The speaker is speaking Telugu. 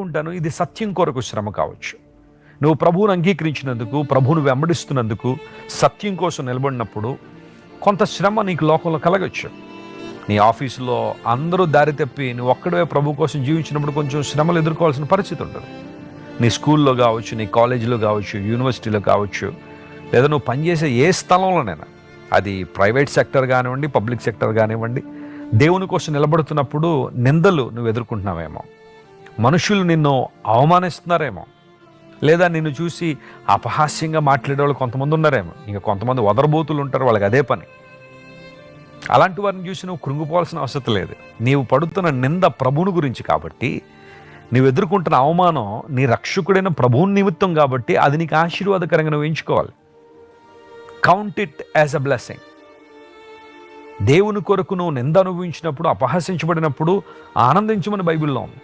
అనుకుంటాను. ఇది సత్యం కొరకు శ్రమ కావచ్చు. నువ్వు ప్రభువును అంగీకరించినందుకు ప్రభువును వెంబడిస్తున్నందుకు సత్యం కోసం నిలబడినప్పుడు కొంత శ్రమ నీకు లోకంలో కలగచ్చు. నీ ఆఫీసులో అందరూ దారి తప్పి నువ్వు ఒక్కడే ప్రభు కోసం జీవించినప్పుడు కొంచెం శ్రమలు ఎదుర్కోవాల్సిన పరిస్థితి ఉంటుంది నీ స్కూల్లో కావచ్చు నీ కాలేజీలో కావచ్చు యూనివర్సిటీలో కావచ్చు లేదా నువ్వు పనిచేసే ఏ స్థలంలోనైనా అది ప్రైవేట్ సెక్టర్ కానివ్వండి పబ్లిక్ సెక్టర్ కానివ్వండి దేవుని కోసం నిలబడుతున్నప్పుడు నిందలు నువ్వు ఎదుర్కొంటున్నావేమో. మనుషులు నిన్ను అవమానిస్తున్నారేమో. లేదా నిన్ను చూసి అపహాస్యంగా మాట్లాడే వాళ్ళు కొంతమంది ఉన్నారేమో. ఇంకా కొంతమంది వదరబోతులు ఉంటారు వాళ్ళకి అదే పని. అలాంటి వారిని చూసి నువ్వు కృంగిపోవాల్సిన అవసరం లేదు. నీవు పడుతున్న నింద ప్రభువుని గురించి కాబట్టి నీవు ఎదుర్కొంటున్న అవమానం నీ రక్షకుడైన ప్రభువుని నిమిత్తం కాబట్టి అది నీకు ఆశీర్వాదకరంగా నువ్వు ఎంచుకోవాలి. Count it as a blessing దేవుని కొరకు నువ్వు నింద అనుభవించినప్పుడు అపహసించబడినప్పుడు ఆనందించమని బైబిల్లో ఉంది.